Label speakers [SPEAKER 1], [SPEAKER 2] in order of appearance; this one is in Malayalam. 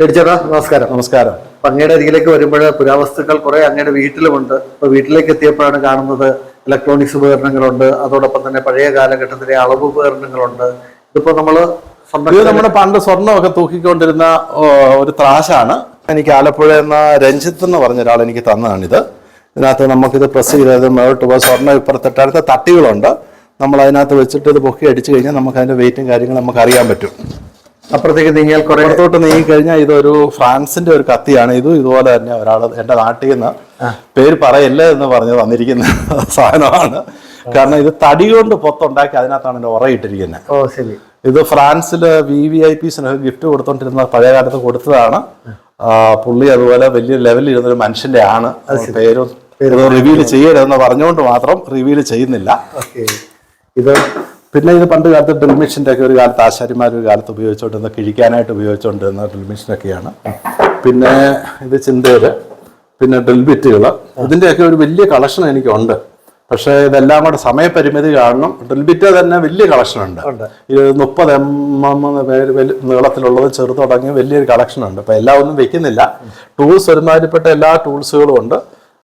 [SPEAKER 1] ചേട്ടാ നമസ്കാരം.
[SPEAKER 2] നമസ്കാരം.
[SPEAKER 1] അങ്ങയുടെ അരികിലേക്ക് വരുമ്പോൾ പുരാവസ്തുക്കൾ കുറെ അങ്ങയുടെ വീട്ടിലുമുണ്ട്. അപ്പൊ വീട്ടിലേക്ക് എത്തിയപ്പോഴാണ് കാണുന്നത് ഇലക്ട്രോണിക്സ് ഉപകരണങ്ങളുണ്ട്. അതോടൊപ്പം തന്നെ പഴയ കാലഘട്ടത്തിലെ അളവ് ഉപകരണങ്ങളുണ്ട്. ഇതിപ്പോ നമ്മൾ
[SPEAKER 2] ഇത് നമ്മുടെ പണ്ട് സ്വർണമൊക്കെ തൂക്കിക്കൊണ്ടിരുന്ന ഒരു ത്രാശാണ്. എനിക്ക് ആലപ്പുഴ എന്ന രഞ്ജിത്ത് എന്ന് പറഞ്ഞ ഒരാൾ എനിക്ക് തന്നതാണിത്. ഇതിനകത്ത് നമുക്കിത് പ്രസ് ചെയ്തത് മേലോട്ട് പോയി സ്വർണം ഇപ്പുറത്തിട്ട് അടുത്ത തട്ടികളുണ്ട്. നമ്മൾ അതിനകത്ത് വെച്ചിട്ട് ഇത് പൊക്കി അടിച്ചു കഴിഞ്ഞാൽ നമുക്ക് അതിന്റെ വെയിറ്റും കാര്യങ്ങളും നമുക്ക് അറിയാൻ പറ്റും.
[SPEAKER 1] അപ്പുറത്തേക്ക് നീങ്ങിയാൽ കുറെ
[SPEAKER 2] പുറത്തോട്ട് നീങ്ങി കഴിഞ്ഞാൽ ഇതൊരു ഫ്രാൻസിന്റെ ഒരു കത്തിയാണ്. ഇതും ഇതുപോലെ തന്നെ ഒരാൾ എന്റെ നാട്ടിൽ നിന്ന് പേര് പറയില്ല എന്ന് പറഞ്ഞ് തന്നിരിക്കുന്ന സാധനമാണ്. കാരണം ഇത് തടി കൊണ്ട് പൊത്തുണ്ടാക്കി അതിനകത്താണ് എന്റെ ഉറയിട്ടിരിക്കുന്നത്
[SPEAKER 1] ഓ ശരി.
[SPEAKER 2] ഇത് ഫ്രാൻസിൽ വി വി ഐ പിസിന് ഗിഫ്റ്റ് കൊടുത്തോണ്ടിരുന്ന പഴയ കാലത്ത് കൊടുത്തതാണ് പുള്ളി അതുപോലെ വലിയ ലെവലിൽ ഇരുന്ന ഒരു മനുഷ്യന്റെ ആണ്. പേരും റിവീൽ ചെയ്യരുതെന്ന് പറഞ്ഞുകൊണ്ട് മാത്രം റിവീൽ ചെയ്യുന്നില്ല.
[SPEAKER 1] ഇത്
[SPEAKER 2] പിന്നെ ഇത് പണ്ട് കാലത്ത് ഡ്രിൽ മെഷീന്റെ ഒക്കെ ഒരു കാലത്ത് ആശാരിമാർ ഒരു കാലത്ത് ഉപയോഗിച്ചുകൊണ്ടിരുന്ന കിഴിക്കാനായിട്ട് ഉപയോഗിച്ചുകൊണ്ടിരുന്ന ഡ്രിൽ മെഷീനൊക്കെയാണ്. പിന്നെ ഇത് ചിന്തേര് പിന്നെ ഡ്രിൽ ബിറ്റുകൾ ഇതിന്റെയൊക്കെ ഒരു വലിയ കളക്ഷൻ എനിക്കുണ്ട്. പക്ഷേ ഇതെല്ലാം കൂടെ സമയപരിമിതി കാരണം ഡ്രിൽ ബിറ്റ് തന്നെ വലിയ കളക്ഷൻ ഉണ്ട്. ഇത് മുപ്പത് എം എം നീളത്തിലുള്ളത് ചെറുതുടങ്ങി വലിയൊരു കളക്ഷൻ ഉണ്ട് അപ്പം എല്ലാം ഒന്നും വെക്കുന്നില്ല. ടൂൾസ് ഒരുമാതിരിപ്പെട്ട എല്ലാ ടൂൾസുകളും ഉണ്ട്.